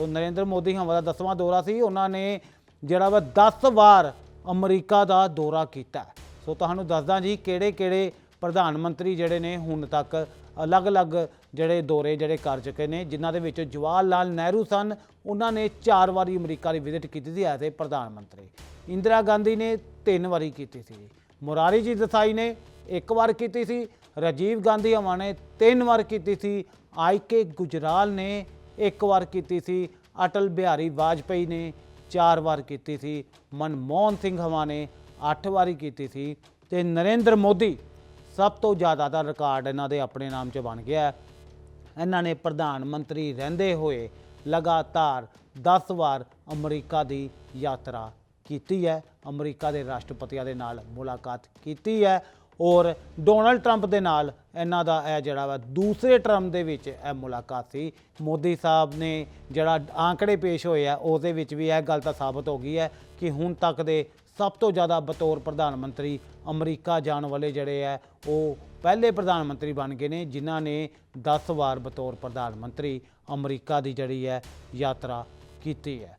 ਸੋ ਨਰਿੰਦਰ ਮੋਦੀ ਹਮਾਰਾ ਦਾ 10ਵਾਂ ਦੌਰਾ ਸੀ। ਉਹਨਾਂ ਨੇ ਜਿਹੜਾ ਵਾ 10 ਵਾਰ ਅਮਰੀਕਾ ਦਾ ਦੌਰਾ ਕੀਤਾ। ਸੋ ਤੁਹਾਨੂੰ ਦੱਸਦਾ ਜੀ ਕਿਹੜੇ ਕਿਹੜੇ ਪ੍ਰਧਾਨ ਮੰਤਰੀ ਜਿਹੜੇ ਨੇ ਹੁਣ ਤੱਕ ਅਲੱਗ-ਅਲੱਗ ਜਿਹੜੇ ਦੌਰੇ ਜਿਹੜੇ ਕਰ ਚੁੱਕੇ ਨੇ, ਜਿਨ੍ਹਾਂ ਦੇ ਵਿੱਚ ਜਵਾਹਰ ਲਾਲ ਨਹਿਰੂ ਸਨ, ਉਹਨਾਂ ਨੇ ਚਾਰ ਵਾਰੀ ਅਮਰੀਕਾ ਦੀ ਵਿਜ਼ਿਟ ਕੀਤੀ ਸੀ ਐਜ਼ ਏ ਪ੍ਰਧਾਨ ਮੰਤਰੀ। ਇੰਦਰਾ ਗਾਂਧੀ ਨੇ ਤਿੰਨ ਵਾਰੀ ਕੀਤੀ ਸੀ। ਮੁਰਾਰੀ ਜੀ ਦੇਸਾਈ ਨੇ ਇੱਕ ਵਾਰ ਕੀਤੀ ਸੀ, ਰਾਜੀਵ ਗਾਂਧੀ ਹਮਾ ਨੇ ਤਿੰਨ ਵਾਰ ਕੀਤੀ ਸੀ, ਆਈ ਕੇ ਗੁਜਰਾਲ ਨੇ ਇੱਕ ਵਾਰ ਕੀਤੀ ਸੀ, ਅਟਲ ਬਿਹਾਰੀ ਵਾਜਪੇਈ ਨੇ ਚਾਰ ਵਾਰ ਕੀਤੀ ਸੀ, ਮਨਮੋਹਨ ਸਿੰਘ ਹਵਾ ਨੇ ਅੱਠ ਵਾਰੀ ਕੀਤੀ ਸੀ ਤੇ ਨਰਿੰਦਰ ਮੋਦੀ ਸਭ ਤੋਂ ਜ਼ਿਆਦਾ ਦਾ ਰਿਕਾਰਡ ਇਹਨਾਂ ਦੇ ਆਪਣੇ ਨਾਮ 'ਚ ਬਣ ਗਿਆ ਇਹਨਾਂ ਨੇ ਪ੍ਰਧਾਨ ਮੰਤਰੀ ਰਹਿੰਦੇ ਹੋਏ ਲਗਾਤਾਰ 10 ਵਾਰ ਅਮਰੀਕਾ ਦੀ ਯਾਤਰਾ ਕੀਤੀ ਹੈ। ਅਮਰੀਕਾ ਦੇ ਰਾਸ਼ਟਰਪਤੀਆਂ ਦੇ ਨਾਲ ਮੁਲਾਕਾਤ ਕੀਤੀ ਹੈ। ਔਰ ਡੋਨਲਡ ਟਰੰਪ ਦੇ ਨਾਲ ਇਹਨਾਂ ਦਾ ਇਹ ਜਿਹੜਾ ਵਾ ਦੂਸਰੇ ਟਰਮ ਦੇ ਵਿੱਚ ਇਹ ਮੁਲਾਕਾਤ ਸੀ। ਮੋਦੀ ਸਾਹਿਬ ਨੇ ਜਿਹੜਾ ਆંકੜੇ ਪੇਸ਼ ਹੋਏ ਆ, ਉਹਦੇ ਵਿੱਚ ਵੀ ਇਹ ਗੱਲ ਤਾਂ ਸਾਬਤ ਹੋ ਗਈ ਹੈ ਕਿ ਹੁਣ ਤੱਕ ਦੇ ਸਭ ਤੋਂ ਜ਼ਿਆਦਾ ਬਤੌਰ ਪ੍ਰਧਾਨ ਮੰਤਰੀ ਅਮਰੀਕਾ ਜਾਣ ਵਾਲੇ ਜਿਹੜੇ ਆ, ਉਹ ਪਹਿਲੇ ਪ੍ਰਧਾਨ ਮੰਤਰੀ ਬਣ ਗਏ ਨੇ, ਜਿਨ੍ਹਾਂ ਨੇ 10 ਵਾਰ ਬਤੌਰ ਪ੍ਰਧਾਨ ਮੰਤਰੀ ਅਮਰੀਕਾ ਦੀ ਜਿਹੜੀ ਹੈ ਯਾਤਰਾ ਕੀਤੀ ਹੈ।